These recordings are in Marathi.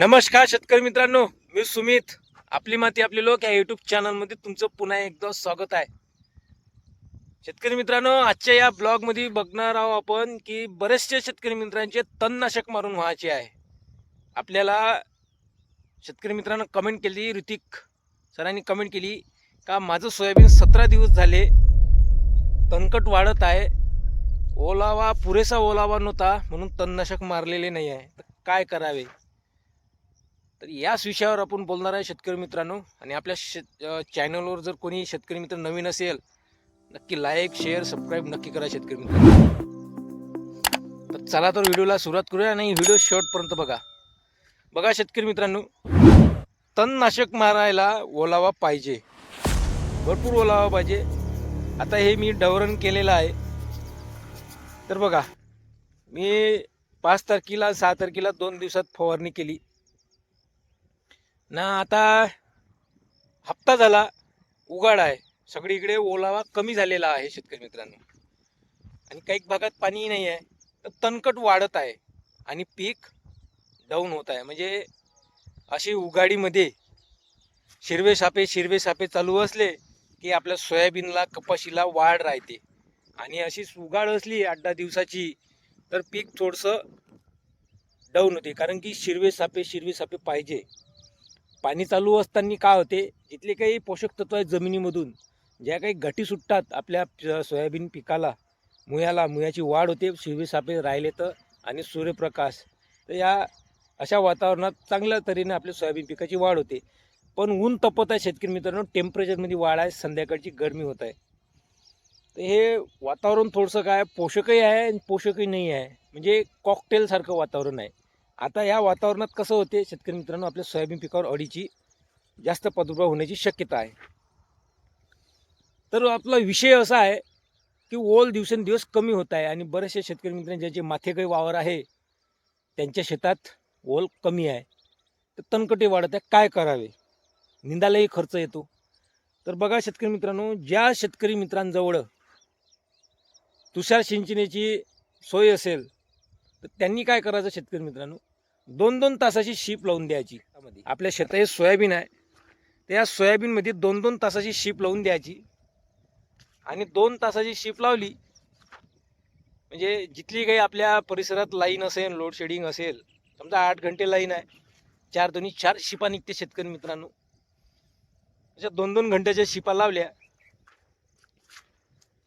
नमस्कार शेतकरी मित्रांनो मी सुमित. आपली माती आपले लोक या युट्यूब चॅनलमध्ये तुमचं पुन्हा एकदा स्वागत आहे. शेतकरी मित्रांनो आजच्या या ब्लॉगमध्ये बघणार आहोत आपण की बरेचसे शेतकरी मित्रांचे तणनाशक मारून व्हायचे आहे. आपल्याला शेतकरी मित्रांनो कमेंट केली ऋतिक सरांनी कमेंट केली का माझं सोयाबीन सतरा दिवस झाले तणकट वाढत आहे. ओलावा पुरेसा ओलावा नव्हता म्हणून तणनाशक मारलेले नाही आहे. तर काय करावे? तर याच विषयावर आपण बोलणार आहे शेतकरी मित्रांनो. आणि आपल्या शेत चॅनलवर जर कोणी शेतकरी मित्र नवीन असेल नक्की लाईक शेअर सबस्क्राईब नक्की करा शेतकरी मित्रांनो तर चला तर व्हिडिओला सुरुवात करूया आणि व्हिडिओ शेवटपर्यंत बघा. बघा शेतकरी मित्रांनो तणनाशक मारायला ओलावा पाहिजे. भरपूर ओलावा पाहिजे. आता हे मी डवरण केलेलं आहे. तर बघा मी पाच तारखेला सहा तारखेला दोन दिवसात फवारणी केली. ना आता हप्ता झाला उघाड आहे. सगळीकडे ओलावा कमी झालेला आहे शेतकरी मित्रांनो. आणि काही भागात पाणी नाही आहे तर तणकट वाढत आहे आणि पीक डाऊन होत आहे. म्हणजे अशी उघाडीमध्ये शिरवे सापे शिरवे सापे चालू असले की आपल्या सोयाबीनला कपाशीला वाढ राहते. आणि अशीच उघाड असली आठ दहा दिवसाची तर पीक थोडंसं डाऊन होते. कारण की शिरवे सापे शिरवे सापे पाहिजे. पाणी चालू असताना काय होते जिथले काही पोषक तत्व आहेत जमिनीमधून ज्या काही गटी सुटतात आपल्या सोयाबीन पिकाला मुयाला मुयाची वाढ होते शिरवे सापे राहिले तर आणि सूर्यप्रकाश. तर या अशा वातावरणात चांगल्या तऱ्हेने आपल्या सोयाबीन पिकाची वाढ होते. पण ऊन तपत आहे शेतकरी मित्रांनो टेम्परेचरमध्ये वाढ आहे संध्याकाळची गरमी होत आहे. तर हे वातावरण थोडंसं काय पोषकही आहे आणि पोषकही नाही आहे. म्हणजे कॉकटेलसारखं वातावरण आहे. आता या वातावरणात कसं होते शेतकरी मित्रांनो आपल्या सोयाबीन पिकावर अडीची जास्त प्रादुर्भाव होण्याची शक्यता आहे. तर आपला विषय असा आहे की ओल दिवसेंदिवस कमी होत आहे आणि बरेचसे शेतकरी मित्रांनी ज्याचे माथेगाई वावर आहे त्यांच्या शेतात ओल कमी आहे. तर तणकटे वाढत आहे काय करावे? निंदालाही खर्च येतो. तर बघा शेतकरी मित्रांनो ज्या शेतकरी मित्रांजवळ तुषार सिंचनाची सोय असेल तर त्यांनी काय करायचं शेतकरी मित्रांनो? दोन दोन तासाची शीप लावून द्यायची. आपल्या शेतात हे सोयाबीन आहे. त्या सोयाबीनमध्ये दोन दोन तासाची शीप लावून द्यायची. आणि दोन तासाची शीप लावली म्हणजे जिथली काही आपल्या परिसरात लाईन असेल लोड शेडिंग असेल समजा आठ घंटे लाईन आहे. चार दोन्ही चार शिपा निघते शेतकरी मित्रांनो. अशा दोन दोन घंट्याच्या शिपा लावल्या.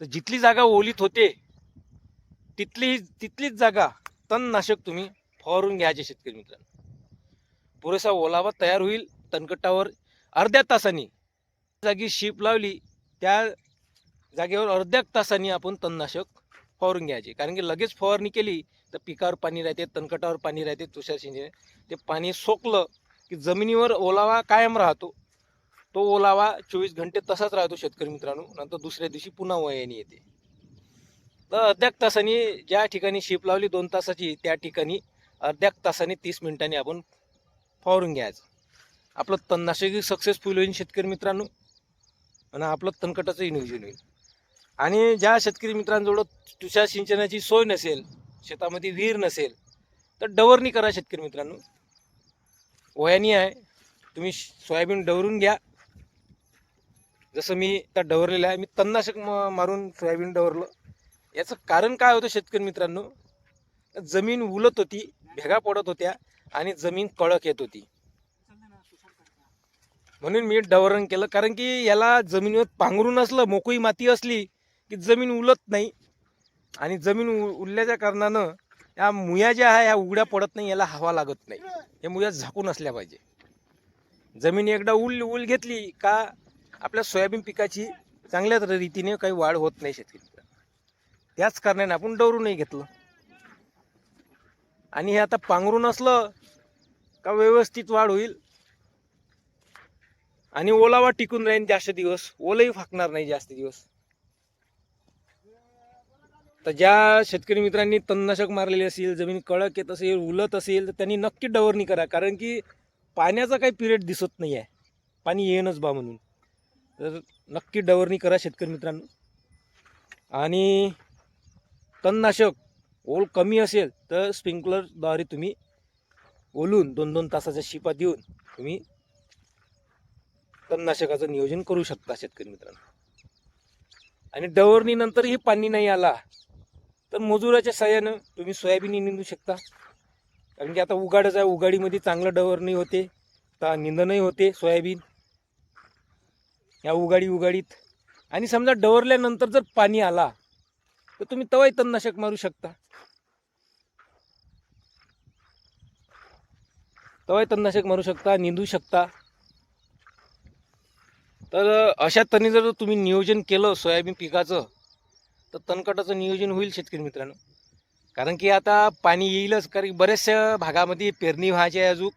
तर जिथली जागा ओलीत होते तिथली तिथलीच जागा तणनाशक तुम्ही फवारून घ्यायचे शेतकरी मित्रांनो. पुरेसा ओलावा तयार होईल तणकटावर अर्ध्या तासाने जागी शीप लावली त्या जागेवर अर्ध्या तासाने आपण तणनाशक फवारून घ्यायचे. कारण की लगेच फवारणी केली तर पिकावर पाणी राहते तणकटावर पाणी राहते तुषार सिंचन. ते पाणी सोकलं की जमिनीवर ओलावा कायम राहतो. तो ओलावा चोवीस घंटे तसाच राहतो शेतकरी मित्रांनो. नंतर दुसऱ्या दिवशी पुन्हा वयाने येते. तर अर्ध्या तासाने ज्या ठिकाणी शिप लावली दोन तासाची त्या ठिकाणी अर्ध्या तासाने तीस मिनिटांनी आपण फवारून घ्यायचं. आपलं तणनाशकही सक्सेसफुल होईल शेतकरी मित्रांनो. आणि आपलं तणकटाचंही नियोजन होईल. आणि ज्या शेतकरी मित्रांजवळ तुषार सिंचनाची सोय नसेल शेतामध्ये विहीर नसेल तर डवरणी करा शेतकरी मित्रांनो. वयानी आहे. तुम्ही सोयाबीन डवरून घ्या. जसं मी त्या डवरलेलं आहे मी तणनाशक म- मारून सोयाबीन डवरलं. याचं कारण काय होतं शेतकरी मित्रांनो? जमीन उलत होती. भेगा पडत होत्या आणि जमीन कडक येत होती. म्हणून मी डवरण केलं. कारण की याला जमिनीवर पांघरून असलं मोकळी माती असली की जमीन उलत नाही. आणि जमीन उरल्याच्या कारणानं या मुया ज्या आहे ह्या उघड्या पडत नाही याला हवा लागत नाही. हे मुया झाकून असल्या पाहिजे. जमीन एकदा उल उल घेतली का आपल्या सोयाबीन पिकाची चांगल्या रीतीने काही वाढ होत नाही शेतकरी त्याच कारणाने आपण डवरूनही घेतलं. आणि हे आता पांघरून असलं का व्यवस्थित वाढ होईल? आणि ओलावा टिकून राहील जास्त दिवस. ओलही फाकणार नाही जास्त दिवस. तर ज्या शेतकरी मित्रांनी तणनाशक मारलेले असेल जमीन कडक येत असेल उलत असेल तर त्यांनी नक्की डवरणी करा. कारण की पाण्याचा काही पिरियड दिसत नाही आहे पाणी येणंच बा म्हणून. तर नक्की डवरणी करा शेतकरी मित्रांनो. आणि तणनाशक ओल कमी असेल तर स्प्रिंकलरद्वारे तुम्ही ओलून दोन दोन तासाच्या शिपा देऊन तुम्ही तणनाशकाचं नियोजन करू शकता शेतकरी मित्रांनो. आणि डवरणीनंतरही पाणी नाही आला तर मजुराच्या सहाय्यानं तुम्ही सोयाबीन निंदू शकता. कारण की आता उगाडच आहे उगाडीमध्ये चांगलं डवरणी होते तर निंदनही होते सोयाबीन. या उगाडी उगाडीत. आणि समजा डवरल्यानंतर जर पाणी आला तर तुम्ही तवाही तणनाशक मारू शकता. तवाही तणनाशक मारू शकता निंदू शकता. तर अशा तऱ्हेने जर तुम्ही नियोजन केलं सोयाबीन पिकाचं तर तणकटाचं नियोजन होईल शेतकरी मित्रांनो. कारण की आता पाणी येईलच कारण की बऱ्याचशा भागामध्ये पेरणी व्हायची आहे अजून.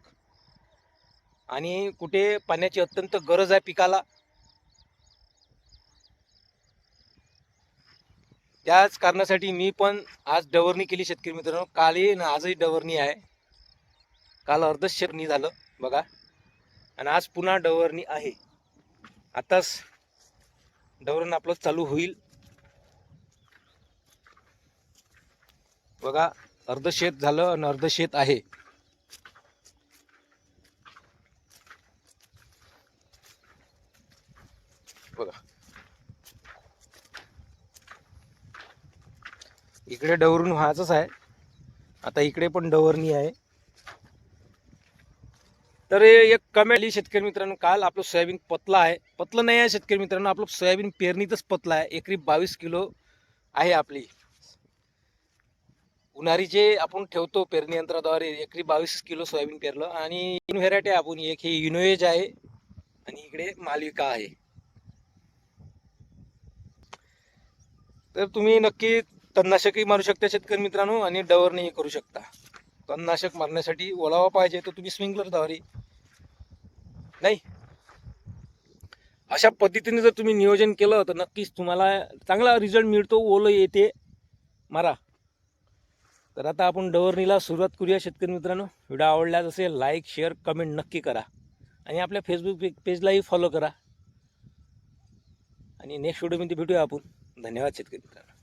आणि कुठे पाण्याची अत्यंत गरज आहे पिकाला. त्याच कारणासाठी मी पण आज डवरणी केली शेतकरी मित्रांनो. कालही आणि आजही डवरणी आहे. काल अर्धच शेरणी झालं बघा. आणि आज पुन्हा डवरणी आहे. आताच डवरण आपलं चालू होईल. बघा अर्ध शेत झालं आणि अर्ध शेत आहे. बघा. इकडे डवरून व्हायचंच आहे. आता इकडे पण डवरणी आहे. तर एक कमेंट आली शेतकरी मित्रांनो काल आपलं सोयाबीन पतला आहे. पतलं नाही आहे शेतकरी मित्रांनो आपलं सोयाबीन पेरणीतच पतला आहे. एकरी बावीस किलो आहे आपली. उन्हारी जे आपण ठेवतो पेरणी यंत्राद्वारे. एकरी बावीस किलो सोयाबीन पेरलं. आणि तीन व्हेरायटी आहे आपण. एक हे युनोएज आहे आणि इकडे मालविका आहे. तर तुम्ही नक्की तणनाशकही मारू शकता शेतकरी मित्रांनो आणि डवरणीही करू शकता. तणनाशक मारण्यासाठी ओलावा पाहिजे तर तुम्ही स्प्रिंकलरद्वारे नाही? अशा पद्धतीने जर तुम्ही नियोजन केलं तर नक्कीच तुम्हाला चांगला रिझल्ट मिळतो ओलं येते. मारा. तर आता आपण डवरणीला सुरुवात करूया शेतकरी मित्रांनो. व्हिडिओ आवडल्यास असेल लाईक शेअर कमेंट नक्की करा. आणि आपल्या फेसबुक पे पेजलाही फॉलो करा. आणि नेक्स्ट व्हिडिओमध्ये भेटूया आपण. धन्यवाद शेतकरी मित्रांनो.